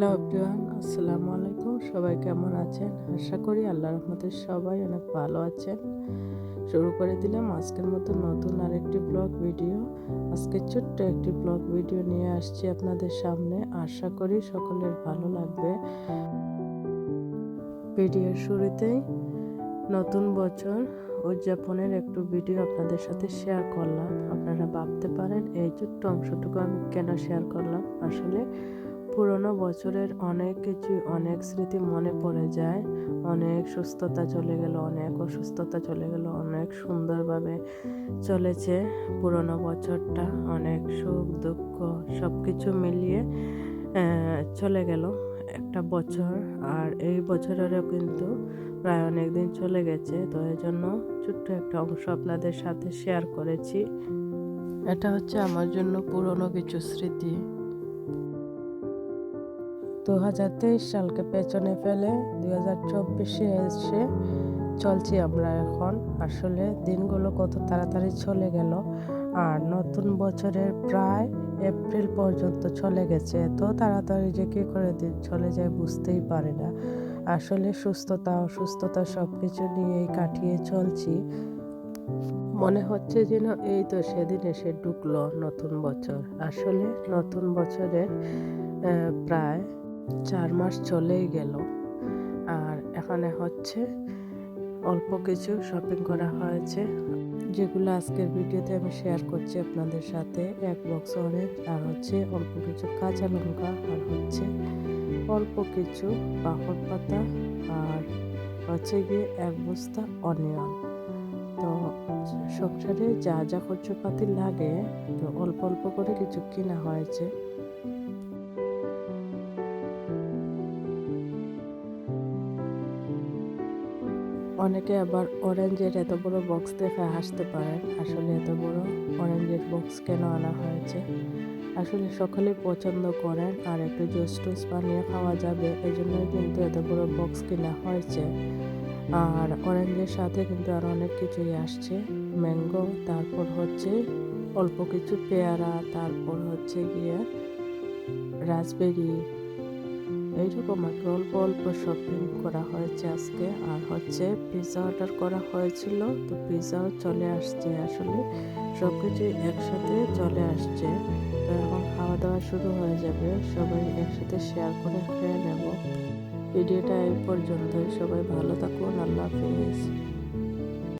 Hello আসসালামু আলাইকুম। সবাই কেমন আছেন? আশা করি আল্লাহ রহমতে সবাই অনেক ভালো আছেন। শুরু করে দিলাম আজকের মতো নতুন আরেকটি ব্লগ ভিডিও। আজকে ছোট্ট একটি ব্লগ ভিডিও নিয়ে আসছি আপনাদের সামনে। আশা করি সকলের ভালো লাগবে। ভিডিওর শুরুতেই নতুন বছর উদযাপনের একটু ভিডিও আপনাদের সাথে শেয়ার করলাম। আপনারা ভাবতে পারেন, এই ছোট্ট অংশটুকু আমি কেন শেয়ার করলাম? আসলে পুরনো বছরের অনেক কিছু, অনেক স্মৃতি মনে পড়ে যায়। অনেক সুস্থতা চলে গেল, অনেক অসুস্থতা চলে গেল, অনেক সুন্দরভাবে চলেছে পুরনো বছরটা। অনেক সুখ, দুঃখ সব কিছু মিলিয়ে চলে গেল একটা বছর। আর এই বছরেরও কিন্তু প্রায় অনেক দিন চলে গেছে। তো এই জন্য ছোট্ট একটা অংশ আপনাদের সাথে শেয়ার করেছি। এটা হচ্ছে আমার জন্য পুরনো কিছু স্মৃতি। দু হাজার তেইশ সালকে পেছনে ফেলে দুই হাজার চব্বিশে এসে চলছি আমরা এখন। আসলে দিনগুলো কত তাড়াতাড়ি চলে গেল আর নতুন বছরের প্রায় এপ্রিল পর্যন্ত চলে গেছে। এত তাড়াতাড়ি যে কী করে দিন চলে যায় বুঝতেই পারে না। আসলে সুস্থতা, অসুস্থতা সব কিছু নিয়েই কাটিয়ে চলছি। মনে হচ্ছে যেন এই তো সেদিন এসে ঢুকলো নতুন বছর। আসলে নতুন বছরের প্রায় চার মাস চলেই গেল। আর এখানে হচ্ছে অল্প কিছু শপিং করা হয়েছে, যেগুলো আজকের ভিডিওতে আমি শেয়ার করছি আপনাদের সাথে। এক বক্স অরেঞ্জ আর হচ্ছে অল্প কিছু কাঁচা লঙ্কা আর হচ্ছে অল্প কিছু পাকড় পাতা আর হচ্ছে গিয়ে এক বস্তা অনিয়ন তো সংসারে যা যা খরচপাতি লাগে, তো অল্প অল্প করে কিছু কেনা হয়েছে। অনেকে আবার অরেঞ্জের এত বড় বক্স দেখে হাসতে পারেন আসলে এত বড় অরেঞ্জের বক্স কেন আনা হয়েছে? আসলে সকলেই পছন্দ করেন আর একটু জুস টুস বানিয়ে খাওয়া যাবে এই জন্যই কিন্তু এত বড় বক্স কেনা হয়েছে। আর অরেঞ্জের সাথে কিন্তু আর অনেক কিছুই আসছে। ম্যাঙ্গো, তারপর হচ্ছে অল্প কিছু পেয়ারা, তারপর হচ্ছে গিয়ে রাসবেরি এইরকম আর কি অল্প অল্প শপিং করা হয়েছে আজকে। আর হচ্ছে পিৎজা অর্ডার করা হয়েছিল, তো পিৎজাও চলে আসছে আসলে। সব কিছু একসাথে চলে আসছে। তো এখন খাওয়া দাওয়া শুরু হয়ে যাবে, সবাই একসাথে শেয়ার করে খেয়ে নেব। ভিডিওটা এই পর্যন্তই, সবাই ভালো থাকুন, আল্লাহ হাফিজ।